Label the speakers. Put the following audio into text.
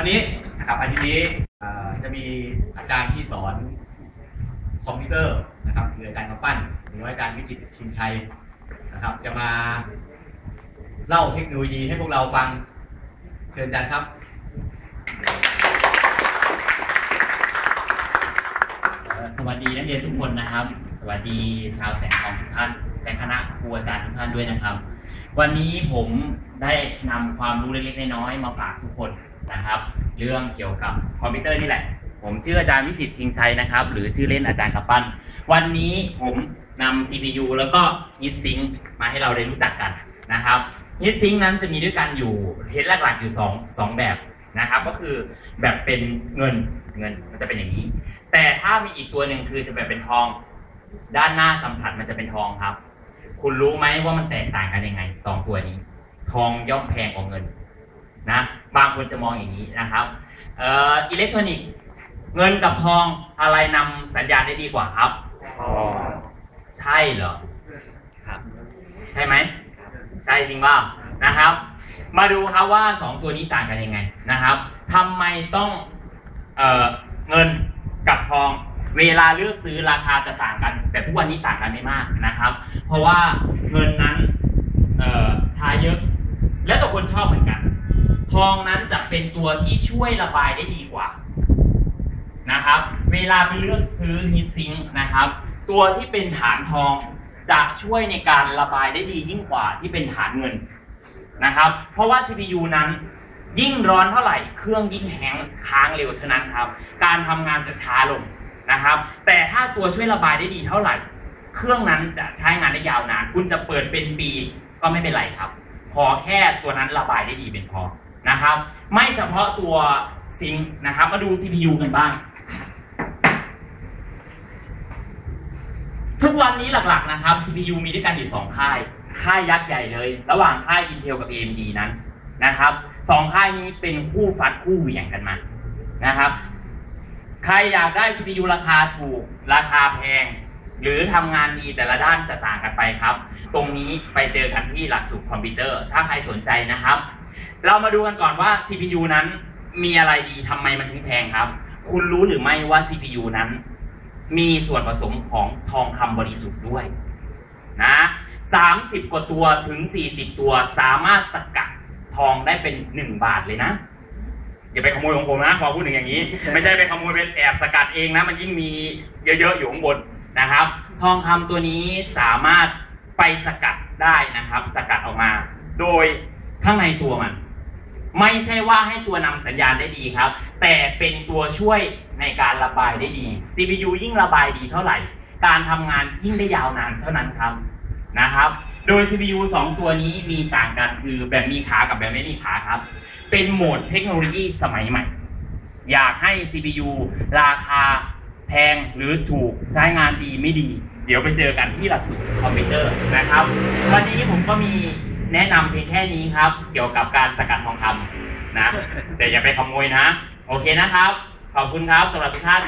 Speaker 1: วันนี้นะครับอาทิตย์นี้จะมีอาจารย์ที่สอนคอมพิวเตอร์นะครับคืออาจารย์กำปั้นหรือว่าอาจารย์วิจิตชินชัยนะครับ จะมาเล่าเทคโนโลยีให้พวกเราฟังเชิญอาจารย์ครับ
Speaker 2: สวัสดีนักเรียนทุกคนนะครับ สวัสดีชาวแสงทองทุกท่านและคณะครูอาจารย์ทุกท่านด้วยนะครับ วันนี้ผมได้นำความรู้เล็กๆน้อยๆมาฝากทุกคน นะครับ เรื่องเกี่ยวกับคอมพิวเตอร์นี่แหละ ผมชื่ออาจารย์วิจิตชิงชัยนะครับ หรือชื่อเล่นอาจารย์กับปั้น วันนี้ผมนำ CPU แล้วก็ Heat Sink มาให้เราได้รู้จักกันนะครับ Heat Sink นั้นจะมีด้วยกันอยู่เห็นหลักๆอยู่สองสองแบบนะครับ ก็คือแบบเป็นเงินเงินมันจะเป็นอย่างนี้ แต่ถ้ามีอีกตัวหนึ่งคือจะแบบเป็นทอง ด้านหน้าสัมผัสมันจะเป็นทองครับ คุณรู้ไหมว่ามันแตกต่างกันยังไงสองตัวนี้ ทองย่อมแพงกว่าเงิน นะบางคนจะมองอย่างนี้นะครับเอ่ออิเล็กทรอนิกส์เงินกับทองอะไรนำสัญญาณได้ดีกว่าครับทองใช่เหรอครับใช่ไหมใช่จริงว่านะครับ มาดูครับว่าสองตัวนี้ต่างกันยังไงนะครับทำไมต้องเอ่อเงินกับทองเวลาเลือกซื้อราคาจะต่างกัน แต่ทุกวันนี้ต่างกันไม่มากนะครับ เพราะว่าเงินนั้นใช้เยอะ แล้วแต่คนชอบเหมือนกัน ทองนั้นจะเป็นตัวที่ช่วยระบายได้ดีกว่า นะครับ เวลาไปเลือกซื้อฮิตซิงนะครับ ตัวที่เป็นฐานทองจะช่วยในการระบายได้ดียิ่งกว่าที่เป็นฐานเงินนะครับ เพราะว่า CPU นั้นยิ่งร้อนเท่าไหร่ เครื่องยิ่งแห้งค้างเร็วเท่านั้นครับ การทำงานจะช้าลงนะครับ แต่ถ้าตัวช่วยระบายได้ดีเท่าไหร่ เครื่องนั้นจะใช้งานได้ยาวนาน คุณจะเปิดเป็นปีก็ไม่เป็นไรครับ ขอแค่ตัวนั้นระบายได้ดีเป็นพอ นะครับ ไม่เฉพาะตัวซิงค์นะครับ มาดู CPU กันบ้าง ทุกวันนี้หลักๆนะครับ CPU มีด้วยกันอยู่ 2 ค่าย ค่ายยักษ์ใหญ่เลย ระหว่างค่าย Intel กับ AMD นั้นนะครับสองค่ายนี้เป็นคู่ฟัดคู่เหวี่ยงกันมานะครับใครอยากได้ CPU ราคาถูก ราคาแพง หรือทำงานดีแต่ละด้านจะต่างกันไปครับ ตรงนี้ไปเจอกันที่หลักสูตรคอมพิวเตอร์ ถ้าใครสนใจนะครับ เรามาดูกันก่อนว่า CPU นั้นมีอะไรดีทำไมมันถึงแพงครับ คุณรู้หรือไม่ว่า CPU นั้น มีส่วนผสมของทองคำบริสุทธิ์ด้วยนะ30 กว่าตัวถึง 40 ตัวสามารถสกัดทองได้เป็น 1 บาทเลยนะอย่าไปขโมยของผมนะพอพูดถึงอย่างนี้ ไม่ใช่ไปขโมยเป็นแอบสกัดเองนะ มันยิ่งมีเยอะๆอยู่ข้างบนนะครับ ทองคำตัวนี้สามารถไปสกัดได้นะครับ สกัดออกมา โดย ข้างในตัวมัน ไม่ใช่ว่าให้ตัวนำสัญญาณได้ดีครับ แต่เป็นตัวช่วยในการระบายได้ดี CPU ยิ่งระบายดีเท่าไหร่ การทำงานยิ่งได้ยาวนานเท่านั้นครับนะครับ โดย CPU 2 ตัวนี้มีต่างกันคือแบบมีขากับแบบไม่มีขาครับ เป็นโหมดเทคโนโลยีสมัยใหม่ อยากให้ CPU ราคาแพงหรือถูกใช้งานดีไม่ดี เดี๋ยวไปเจอกันที่หลักสูตรคอมพิวเตอร์นะครับ วันนี้ผมก็มี แนะนำเพียงแค่นี้ครับ เกี่ยวกับการสกัดทองคำนะ แต่อย่าไปขโมยนะ โอเคนะครับ ขอบคุณครับสำหรับทุกท่าน